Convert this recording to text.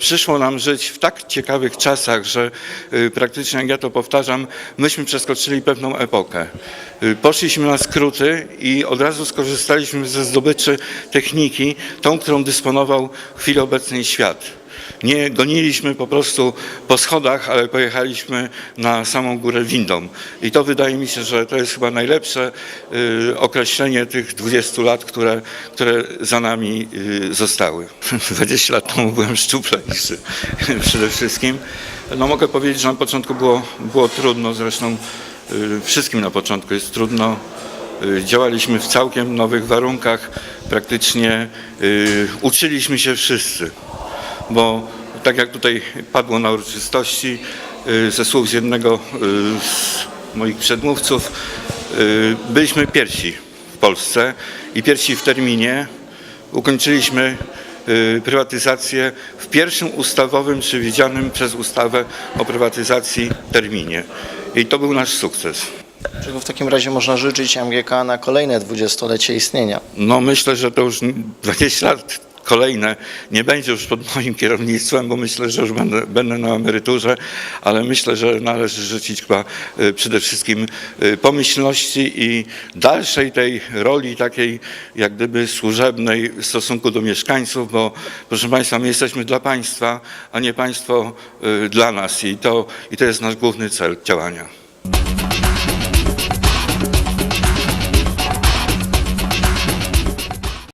przyszło nam żyć w tak ciekawych czasach, że y, praktycznie, jak ja to powtarzam, myśmy przeskoczyli pewną epokę. Y, Poszliśmy na skróty i od razu skorzystaliśmy ze zdobyczy techniki, tą, którą dysponował w chwili obecnej świat. Nie goniliśmy po prostu po schodach, ale pojechaliśmy na samą górę windą. I to wydaje mi się, że to jest chyba najlepsze y, określenie tych 20 lat, które, które za nami y, zostały. 20 lat temu byłem szczuplejszy przede wszystkim. No mogę powiedzieć, że na początku było, było trudno, zresztą y, wszystkim na początku jest trudno. Działaliśmy w całkiem nowych warunkach, praktycznie uczyliśmy się wszyscy bo tak jak tutaj padło na uroczystości, y, ze słów z jednego y, z moich przedmówców, y, byliśmy pierwsi w Polsce i pierwsi w terminie. Ukończyliśmy prywatyzację w pierwszym ustawowym, przewidzianym przez ustawę o prywatyzacji terminie. I to był nasz sukces. Czego w takim razie można życzyć MGK na kolejne dwudziestolecie istnienia? No myślę, że to już 20 lat kolejne nie będzie już pod moim kierownictwem, bo myślę, że już będę, będę na emeryturze, ale myślę, że należy życzyć chyba y, przede wszystkim y, pomyślności i dalszej tej roli takiej jak gdyby służebnej w stosunku do mieszkańców, bo proszę Państwa, my jesteśmy dla Państwa, a nie Państwo y, dla nas i to, i to jest nasz główny cel działania.